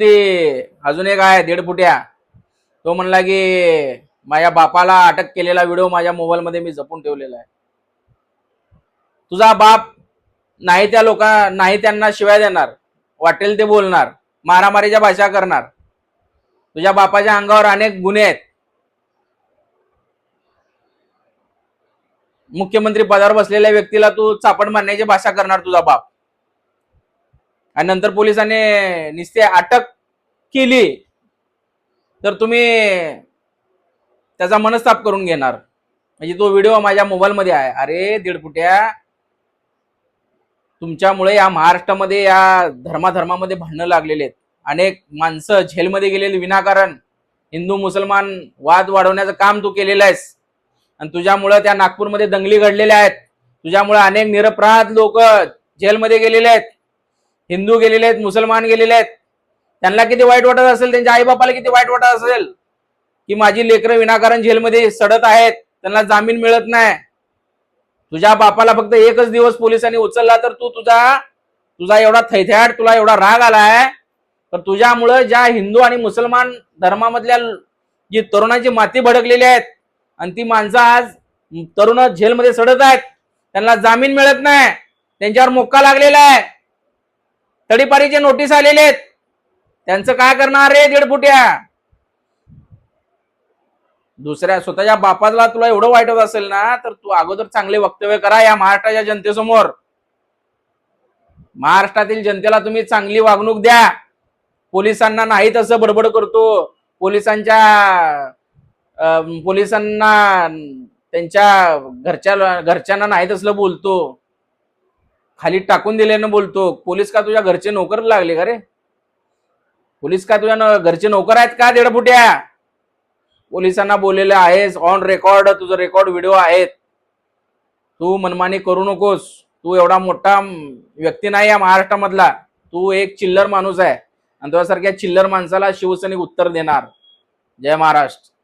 ते अजून एक आहे दीड फुट्या. तो म्हणला की माझ्या बापाला अटक केलेला व्हिडिओ माझ्या मोबाईलमध्ये मी जपून ठेवलेला आहे. तुझा बाप नाही त्या लोका नाही त्यांना शिवाय देणार वाटेल ते बोलणार मारामारीच्या भाषा करणार. तुझ्या बापाच्या अंगावर अनेक गुन्हे आहेत. मुख्यमंत्री पदावर बसलेल्या व्यक्तीला तू चापण मारण्याची भाषा करणार तुझा बाप. आणि नंतर पोलिसांनी निस्ते अटक केली तर तुम्ही त्याचा मनस्ताप करून घेणार. म्हणजे तो व्हिडिओ माझ्या मोबाईलमध्ये आहे. अरे दीड फुट्या तुमच्यामुळे या महाराष्ट्रामध्ये या धर्माधर्मामध्ये भांडणं लागलेले आहेत. अनेक माणसं झेलमध्ये गेलेली विनाकारण. हिंदू मुसलमान वाद वाढवण्याचं काम तू केलेलं आहेस. आणि तुझ्यामुळं त्या नागपूरमध्ये दंगली घडलेल्या आहेत. तुझ्यामुळे अनेक निरपराध लोक जेलमध्ये गेलेले आहेत. हिंदू गेलेले आहेत मुसलमान गेलेले आहेत. त्यांना किती वाईट वाटत असेल त्यांच्या आईबापाला किती वाईट वाटत असेल? की माझी लेकरं विनाकारण जेलमध्ये सडत आहेत त्यांना जामीन मिळत नाही. तुझ्या बापाला फक्त एकच दिवस पोलिसांनी उचलला तर तू तुझा तुझा एवढा थैथ्याट तुला एवढा राग आलाय? तर तुझ्यामुळं ज्या हिंदू आणि मुसलमान धर्मामधल्या जी तरुणांची माती भडकलेली आहेत आणि ती माणसं आज तरुण जेलमध्ये सडत आहेत त्यांना जामीन मिळत नाही त्यांच्यावर मोक्का लागलेला आहे. तडीपारीचे नोटीस आलेले आहेत. त्यांचं काय करणार रे दीड फुट्या दुसऱ्या स्वतःच्या बापाला तुला एवढं वाईट होत असेल ना तर तू अगोदर चांगले वक्तव्य करा या महाराष्ट्राच्या जनतेसमोर. महाराष्ट्रातील जनतेला तुम्ही चांगली वागणूक द्या. पोलिसांना नाही तसं बडबड करतो. पोलिसांच्या पोलिसांना त्यांच्या घरच्या घरच्यांना नाही तसलं बोलतो. खाली टाकून दिल्यानं बोलतो पोलीस का तुझ्या घरचे नोकर लागले का रे? पोलीस का तुझ्या घरचे नोकर आहेत का देडपुट्या? पोलिसांना बोललेलं आहेस ऑन रेकॉर्ड तुझं रेकॉर्ड व्हिडिओ आहेत. तू मनमानी करू नकोस. तू एवढा मोठा व्यक्ती नाही या महाराष्ट्रामधला. तू एक चिल्लर माणूस आहे. आणि तुझ्यासारख्या चिल्लर माणसाला शिवसैनिक उत्तर देणार. जय महाराष्ट्र.